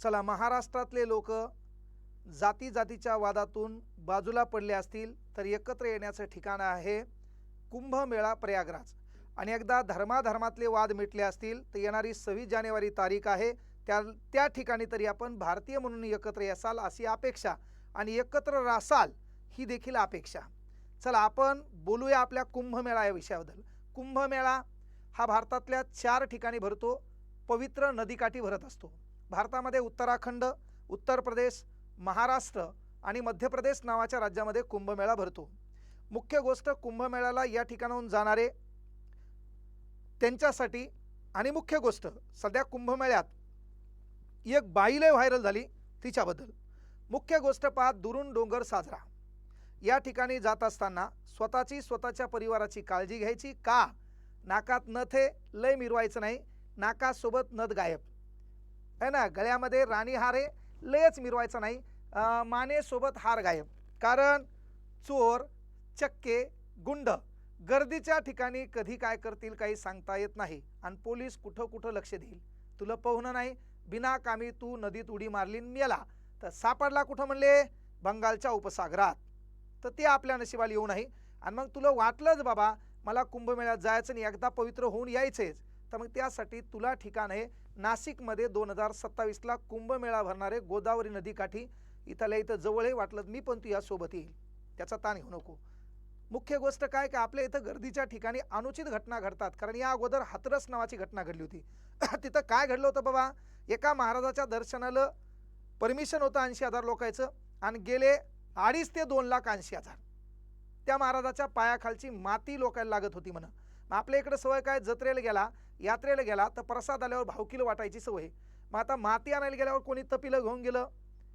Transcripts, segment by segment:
चला महाराष्ट्रातले लोक जाती जातीच्या वादातून बाजूला पडले असतील तर एकत्र येण्याचं ठिकाण आहे कुंभमेळा प्रयागराज. आणि एकदा धर्माधर्मातले वाद मिटले असतील तर येणारी सव्वीस जानेवारी तारीख आहे. त्या त्या ठिकाणी तरी आपण भारतीय म्हणून एकत्र असाल अशी अपेक्षा आणि एकत्र रासाल ही देखील अपेक्षा. चला आपण बोलूया आपल्या कुंभमेळा या विषयाबद्दल. कुंभमेळा हा भारतातल्या चार ठिकाणी भरतो. पवित्र नदीकाठी भरत असतो. भारतामध्ये उत्तराखंड उत्तर प्रदेश महाराष्ट्र आणि मध्य प्रदेश नावाच्या राज्यामध्ये कुंभमेळा भरतो. मुख्य गोष्ट कुंभमेळ्याला या ठिकाणाहून जाणारे त्यांच्यासाठी आणि मुख्य गोष्ट सध्या कुंभमेळ्यात एक बाई लय व्हायरल झाली तिच्याबद्दल. मुख्य गोष्ट पहा दुरून डोंगर साजरा. या ठिकाणी जात असताना स्वतःची स्वतःच्या परिवाराची काळजी घ्यायची का? नाकात नथे लय मिरवायचं नाही. नाकासोबत नथ गायब. आहे ना? गळ्यामध्ये राणी हार आहे लयच मिरवायचं नाही. मानेसोबत हार गायब. कारण चोर चक्के गुंड गर्दीच्या ठिकाणी कधी काय करतील काही सांगता येत नाही. आणि पोलीस कुठं कुठं लक्ष देईल? तुला पोहणं नाही. बिनाकामी तू नदीत उडी मारली मेला. तर सापडला कुठं म्हणले? बंगालच्या उपसागरात. तर ते आपल्या नशिबाला येऊ नाही. आणि मग तुला वाटलंच बाबा मला कुंभमेळ्यात जायचं आणि एकदा पवित्र होऊन यायचेच. तर मग त्यासाठी तुला ठिकाण आहे. नाशिकमध्ये दोन हजार सत्तावीसला कुंभमेळा भरणारे गोदावरी नदीकाठी इथल्या इथं जवळ वाटलं मी पण तू यासोबत येईल. त्याचा ताण घेऊ नको. मुख्य गोष्ट काय का आपल्या इथं गर्दीच्या ठिकाणी अनुचित घटना घडतात. कारण या अगोदर हातरस नावाची घटना घडली होती. तिथं काय घडलं होतं बाबा? एका महाराजाच्या दर्शनाला परमिशन होतं ऐंशी हजार लोकांचं आणि गेले अडीच ते दोन लाख ऐंशी हजार. त्या महाराजाच्या पायाखालची माती लोकायला लागत होती म्हणा. आपल्या इकडे सवय काय? जत्रेला गेला यात्रेला गेला तर प्रसाद आल्यावर भावकीला वाटायची सवय. मग आता माती आणायला गेल्यावर कोणी तपिलं घेऊन गेलं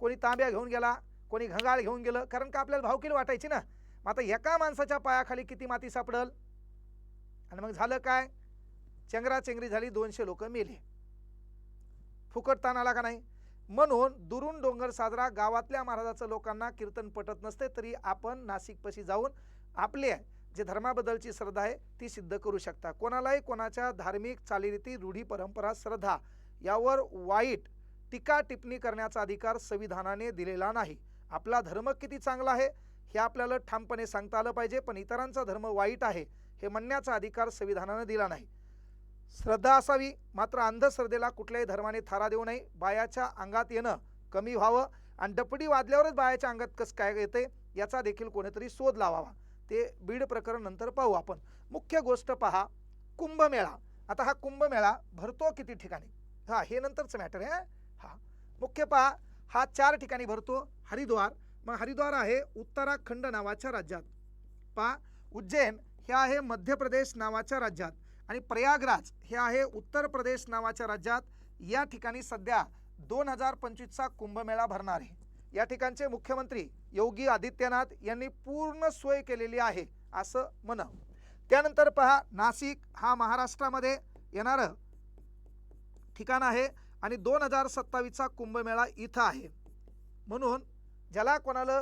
कोणी तांब्या घेऊन गेला कोणी घंगाळ घेऊन गेलं कारण का आपल्याला भावकीला वाटायची ना? मग आता एका माणसाच्या पायाखाली किती माती सापडल? आणि मग झालं काय? चेंगराचेंगरी झाली दोनशे लोक मेले. फुकट ताण आला का नाही? म्हणून दुरून डोंगर साजरा गावातल्या महाराजाचं लोकांना कीर्तन पटत नसते तरी आपण नाशिकपाशी जाऊन आपले जे धर्माबद्दलची श्रद्धा आहे ती सिद्ध करू शकता. कोणालाही कोणाच्या धार्मिक चालीरीती रूढी परंपरा श्रद्धा यावर वाईट टीका टिप्पणी करण्याचा अधिकार संविधानाने दिलेला नाही. आपला धर्म किती चांगला आहे हे आपल्याला ठामपणे सांगता आलं पाहिजे पण इतरांचा धर्म वाईट आहे हे म्हणण्याचा अधिकार संविधानानं दिला नाही. श्रद्धा असावी मात्र अंधश्रद्धेला कुठल्याही धर्माने थारा देऊ नये. बायाच्या अंगात येणं कमी व्हावं आणि डपडी वाजल्यावरच बायाच्या अंगात कसं काय येते याचा देखील कोणीतरी शोध लावावा. ते बीड प्रकरण नंतर पाहू आपण. मुख्य गोष्ट पहा कुंभमेळा. आता हा कुंभमेळा भरतो किती ठिकाणी? हा हे नंतरचं मॅटर आहे हा? मुख्य पहा हा चार ठिकाणी भरतो हरिद्वार. मग हरिद्वार आहे उत्तराखंड नावाच्या राज्यात. पहा उज्जैन हे आहे मध्य प्रदेश नावाच्या राज्यात. आणि प्रयागराज हे आहे उत्तर प्रदेश नावाच्या राज्यात. या ठिकाणी सध्या दोन हजार पंचवीसचा कुंभमेळा भरणार आहे. या ठिकाणचे मुख्यमंत्री योगी आदित्यनाथ यांनी पूर्ण सोय केलेली आहे असं म्हण त्यानंतर पहा नाशिक हा महाराष्ट्रामध्ये येणारं ठिकाण आहे आणि दोन हजार सत्तावीसचा कुंभमेळा इथं आहे. म्हणून ज्याला कोणाला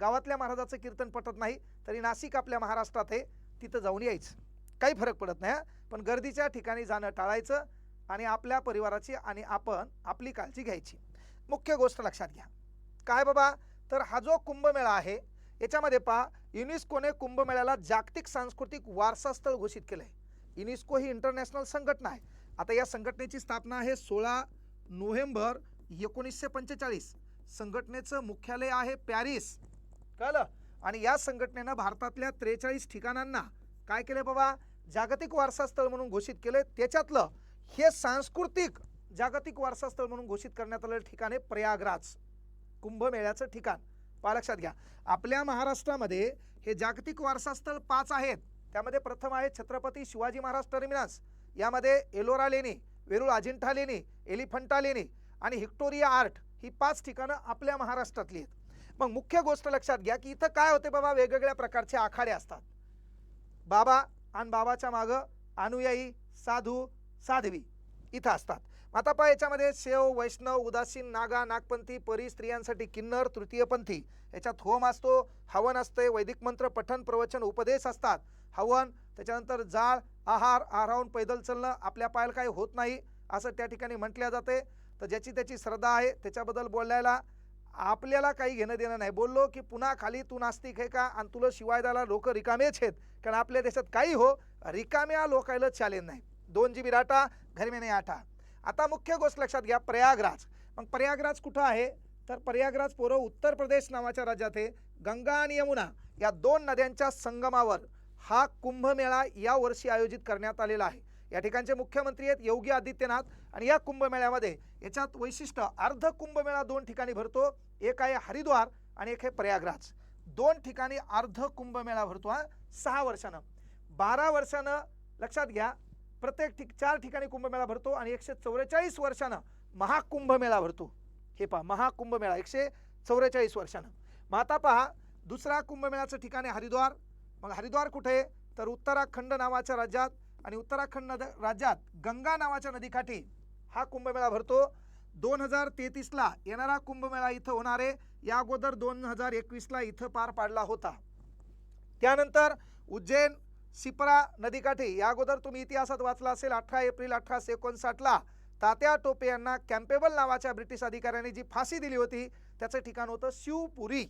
गावातल्या महाराजाचं कीर्तन पटत नाही तरी नाशिक आपल्या महाराष्ट्रात आहे तिथं जाऊन यायचं. काही फरक पडत नाही पण गर्दीच्या ठिकाणी जाणं टाळायचं आणि आपल्या परिवाराची आणि आपण आपली काळजी घ्यायची. मुख्य गोष्ट लक्षात घ्या. काय बाबा? तर हा जो कुंभमेळा आहे याच्यामध्ये पहा युनेस्कोने कुंभमेळ्याला जागतिक सांस्कृतिक वारसा स्थळ घोषित केलं आहे युनेस्को ही इंटरनॅशनल संघटना आहे. आता या संघटनेची स्थापना आहे सोळा नोव्हेंबर एकोणीसशे पंचेचाळीस. संघटनेचं मुख्यालय आहे पॅरिस. कळलं? आणि या संघटनेनं भारतातल्या त्रेचाळीस ठिकाणांना काय केलं बाबा? जागतिक वारसा स्थळ म्हणून घोषित केलं त्याच्यातलं हे सांस्कृतिक जागतिक वारसा स्थळ म्हणून घोषित करण्यात आलेलं ठिकाण आहे प्रयागराज. कुंभमेळ्याचं ठिकाण. पहा लक्षात घ्या. आपल्या महाराष्ट्रामध्ये हे जागतिक वारसास्थळ पाच आहेत. त्यामध्ये प्रथम आहे छत्रपती शिवाजी महाराज टर्मिनस. यामध्ये एलोरा लेणी वेरूळ अजिंठा लेणी एलिफंटा लेणी आणि हिक्टोरिया आर्ट ही पाच ठिकाणं आपल्या महाराष्ट्रातली आहेत. मग मुख्य गोष्ट लक्षात घ्या की इथं काय होते बाबा? वेगवेगळ्या प्रकारचे आखाडे असतात. बाबा आणि बाबाच्या मागं अनुयायी साधू साध्वी इथं असतात. आता पहा याच्यामध्ये शेव वैष्णव उदासीन नागा नागपंथी परी स्त्रियांसाठी किन्नर तृतीयपंथी याच्यात होम असतो हवन असते वैदिक मंत्र पठन प्रवचन उपदेश असतात. हवन त्याच्यानंतर जाळ आहार आहाराहून पैदल चालणं आपल्या पायाला काही होत नाही असं त्या ठिकाणी म्हटल्या जाते. तर ज्याची त्याची श्रद्धा आहे त्याच्याबद्दल बोलायला आपल्याला काही घेणं देणं नाही. बोललो की पुन्हा खाली तू नास्तिक आहे का? आणि तुला शिवाय द्यायला लोक रिकामेच आहेत. कारण आपल्या देशात काही हो रिकाम्या लोकायला चॅलेंज नाही. दोन जी बी डाटा घर में नाही आठा. आता मुख्य गोष्ट लक्षात घ्या प्रयागराज. मग प्रयागराज कुठं आहे? तर प्रयागराज पोरं उत्तर प्रदेश नावाच्या राज्यात आहे. गंगा आणि यमुना या दोन नद्यांच्या संगमावर हा कुंभमेळा या वर्षी आयोजित करण्यात आलेला आहे. या ठिकाणचे मुख्यमंत्री आहेत योगी आदित्यनाथ आणि या कुंभमेळ्यामध्ये याच्यात वैशिष्ट्य अर्ध कुंभमेळा दोन ठिकाणी भरतो एक आहे हरिद्वार आणि एक आहे प्रयागराज. दोन ठिकाणी अर्ध कुंभमेळा भरतो हा सहा वर्षानं. बारा वर्षानं लक्षात घ्या प्रत्येक ठिक चार ठिकाणी कुंभमेळा भरतो आणि एकशे चौवेचाळीस वर्षानं महाकुंभमेळा भरतो. हे पहा महाकुंभमेळा एकशे चौवेचाळीस वर्षानं. मग आता पहा दुसरा कुंभमेळ्याचं ठिकाण आहे हरिद्वार. मग हरिद्वार कुठे आहे? तर उत्तराखंड नावाच्या राज्यात आणि उत्तराखंड नद राज्यात गंगा नावाच्या नदीकाठी हा कुंभमेळा भरतो. दोन हजार तेहतीसला येणारा कुंभमेळा इथं होणार आहे. या अगोदर दोन हजार एकवीसला इथं पार पाडला होता. त्यानंतर उज्जैन शिप्रा नदीकाठी. या अगोदर तुम्ही इतिहासात वाचला असेल अठरा एप्रिल अठराशे एकोणसाठला. तात्या टोपे यांना कॅम्पेबल नावाच्या ब्रिटिश अधिकाऱ्यांनी जी फाशी दिली होती त्याचं ठिकाण होतं शिवपुरी.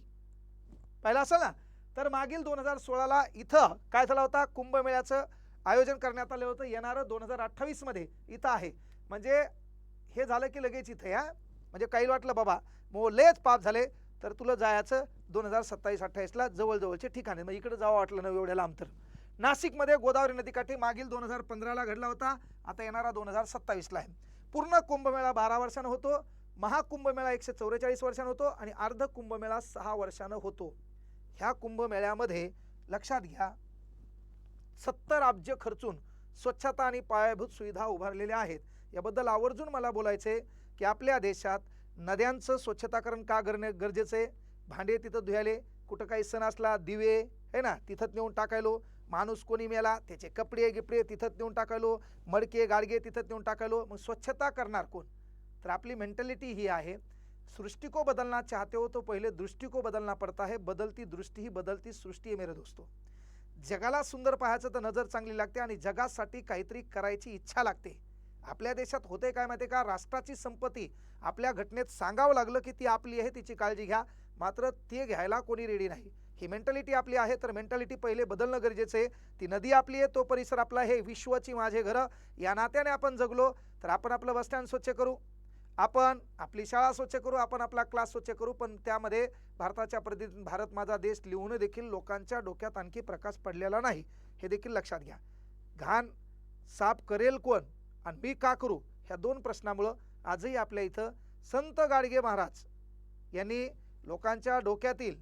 पाहिलं असेल ना? तर मागील दोन हजार सोळाला इथं काय झाला होता? कुंभमेळ्याचं आयोजन करण्यात आलं होतं. येणारं दोन हजार अठ्ठावीसमध्ये इथं आहे. म्हणजे हे झालं की लगेच इथं या. म्हणजे काही वाटलं बाबा मो लेच पाप झाले. तर तुला जायचं दोन हजार सत्तावीस अठ्ठावीसला जवळजवळचे ठिकाण आहे. मग इकडे जावं वाटलं ना एवढ्या लांब तर? नाशिकमध्ये गोदावरी नदीकाठी मागील दोन हजार पंधराला घडला होता. आता येणारा दोन हजार सत्तावीसला आहे. पूर्ण कुंभमेळा बारा वर्षानं होतो. महाकुंभमेळा एकशे चौवेचाळीस वर्षानं होतो आणि अर्ध कुंभमेळा सहा वर्षानं होतो. ह्या कुंभमेळ्यामध्ये लक्षात घ्या सत्तर अब्ज खर्चून स्वच्छता आणि पायाभूत सुविधा उभारलेल्या आहेत. याबद्दल आवर्जून मला बोलायचे की आपल्या देशात नद्यांचं स्वच्छताकरण का करणे गरजेचं आहे भांडे तिथं धुयाले कुठं काही सण असला दिवे है ना तिथं नेऊन टाकायलो. माणूस कोणी मेला त्याचे कपडे गिपडे तिथंच नेऊन टाकायलो मडके गाडगे तिथं नेऊन टाकायलो मग स्वच्छता करणार कोण? तर आपली मेंटॅलिटी ही आहे सृष्टि को बदलना चाहते हो तो पहिले दृष्टिको बदलना पडता है बदलती दृष्टी ही बदलती सृष्टी आहे मेरे दोस्तो. जगाला सुंदर पाहायचं तर नजर चांगली लागते आणि जगासाठी काहीतरी करायची इच्छा लागते. आपल्या देशात होते काय माहिती का? राष्ट्राची संपत्ती. आपल्या घटनेत सांगावं लागलं की ती आपली आहे तिची काळजी घ्या. मात्र ते घ्यायला कोणी रेडी नाही. ही मेंटॅलिटी आपली आहे तर मेंटॅलिटी पहिले बदलणं गरजेचं आहे. ती नदी आपली आहे तो परिसर आपला आहे. विश्वची माझे घरं या नात्याने आपण जगलो तर आपण आपलं बसस्टँड स्वच्छ करू. आपण आपली शाळा स्वच्छ करू आपण आपला क्लास स्वच्छ करू पण त्यामध्ये भारताच्या प्रति भारत माझा देश लिहून देखील लोकांच्या डोक्यात आणखी प्रकाश पडलेला नाही. हे देखील लक्षात घ्या. घाण साफ करेल कोण आणि मी का करू? ह्या दोन प्रश्नामुळं आजही आपल्या इथं संत गाडगे महाराज यांनी लोकांच्या डोक्यातील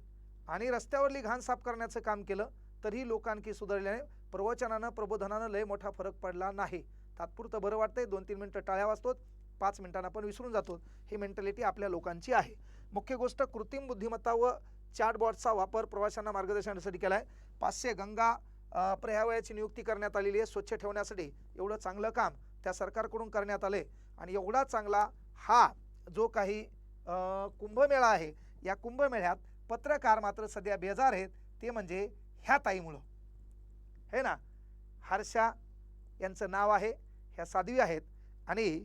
आणि रस्त्यावरली घाण साफ करण्याचं काम केलं तरीही लोकांकी सुधारल्याने प्रवचनानं प्रबोधनानं लय मोठा फरक पडला नाही. तात्पुरतं बरं वाटतंय दोन तीन मिनटं टाळ्या वाजतो पाच मिनिटांना आपण विसरून जातो ही मेंटॅलिटी आपल्या लोकांची आहे. मुख्य गोष्ट कृत्रिम बुद्धिमत्ता व चॅटबॉटचा वापर प्रवाशांना मार्गदर्शनासाठी केला आहे पाचशे गंगा पर्यावयाची नियुक्ती करण्यात आलेली आहे स्वच्छ ठेवण्यासाठी. एवढं चांगलं काम त्या सरकारकडून करण्यात आलं आहे आणि एवढा चांगला हा जो काही कुंभमेळा आहे या कुंभमेळ्यात पत्रकार मात्र सध्या बेजार आहेत ते म्हणजे ह्या ताईमुळं. हे ना? हर्षा यांचं नाव आहे ह्या साध्वी आहेत. आणि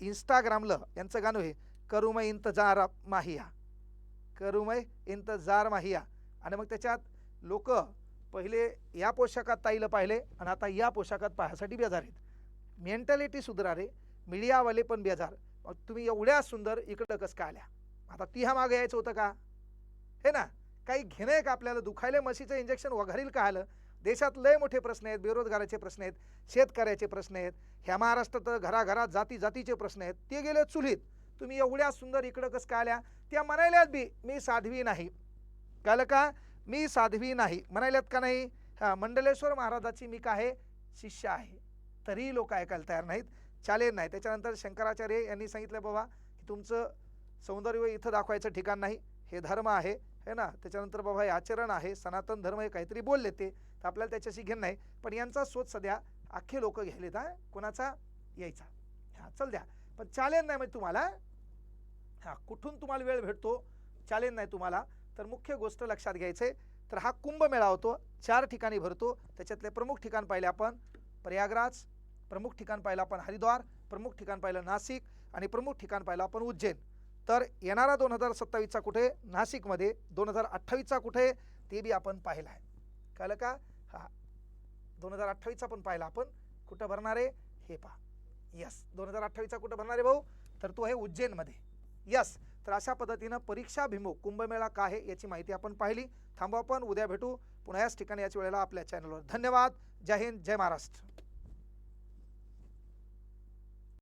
इंस्टाग्रामला यांचं गाणं आहे करुमय इंतजार माहिया. करुमय इंतजार माहिया. आणि मग त्याच्यात लोक पहिले या पोशाखात ताईला पाहिले आणि आता या पोशाखात पाहण्यासाठी बेजार आहेत. मेंटॅलिटी सुधारा रे. मीडियावाले पण बेजार. मग तुम्ही एवढ्या सुंदर इकडं कसं काय आल्या? आता ती हा मागे यायचं होतं का? हे ना काही घेणं आहे का आपल्याला? दुखायला म्हशीचं इंजेक्शन वघारील का आलं? देशात लय मोठे प्रश्न आहेत बेरोजगाराचे प्रश्न आहेत शेतकऱ्याचे प्रश्न आहेत ह्या महाराष्ट्रात घराघरात जाती जातीचे प्रश्न आहेत. ते गेले चुलीत. तुम्ही एवढ्या सुंदर इकडं कसं काय आल्या? त्या म्हणायल्यात बी मी साध्वी नाही. कळलं का? मी साध्वी नाही. म्हणायल्यात का नाही? हां मंडलेश्वर महाराजाची मी काय आहे? शिष्य आहे. तरीही लोक ऐकायला तयार नाहीत चालेल नाही. त्याच्यानंतर शंकराचार्य यांनी सांगितलं बाबा की तुमचं सौंदर्य इथं दाखवायचं ठिकाण नाही. हे धर्म आहे. है ना? त्याच्यानंतर बाबा हे आचरण आहे सनातन धर्म हे काहीतरी बोलले ते तर आपल्याला त्याच्याशी घेणं नाही. पण यांचा शोध सध्या अख्खे लोक घ्यायलेत हा? कोणाचा? यायचा. हां चल द्या. पण चालेल नाही म्हणजे तुम्हाला? हां कुठून तुम्हाला वेळ भेटतो? चालेल नाही तुम्हाला. तर मुख्य गोष्ट लक्षात घ्यायचं आहे. तर हा कुंभमेळा होतो. चार ठिकाणी भरतो. त्याच्यातले प्रमुख ठिकाण पाहिले आपण. प्रयागराज प्रमुख ठिकाण पाहिलं आपण हरिद्वार प्रमुख ठिकाण पाहिलं नाशिक आणि प्रमुख ठिकाण पाहिलं आपण उज्जैन. तर येणारा दोन हजार सत्तावीसचा कुठे? नाशिकमध्ये. दोन हजार अठ्ठावीसचा कुठे? ते बी आपण पाहिलं आहे. कळलं का? हा. दोन हजार अठ्ठावीसचा पण पाहिला आपण. कुठं भरणार? आहे हे पहा. यस दोन हजार अठ्ठावीसचा कुठं भरणार आहे भाऊ? तर तो आहे उज्जैनमध्ये. यस तर अशा पद्धतीनं परीक्षाभिमुख कुंभमेळा काय आहे याची माहिती आपण पाहिली. थांबू आपण. उद्या भेटू. पुन्हा याच ठिकाणी याच वेळेला आपल्या चॅनलवर धन्यवाद. जय हिंद. जय महाराष्ट्र.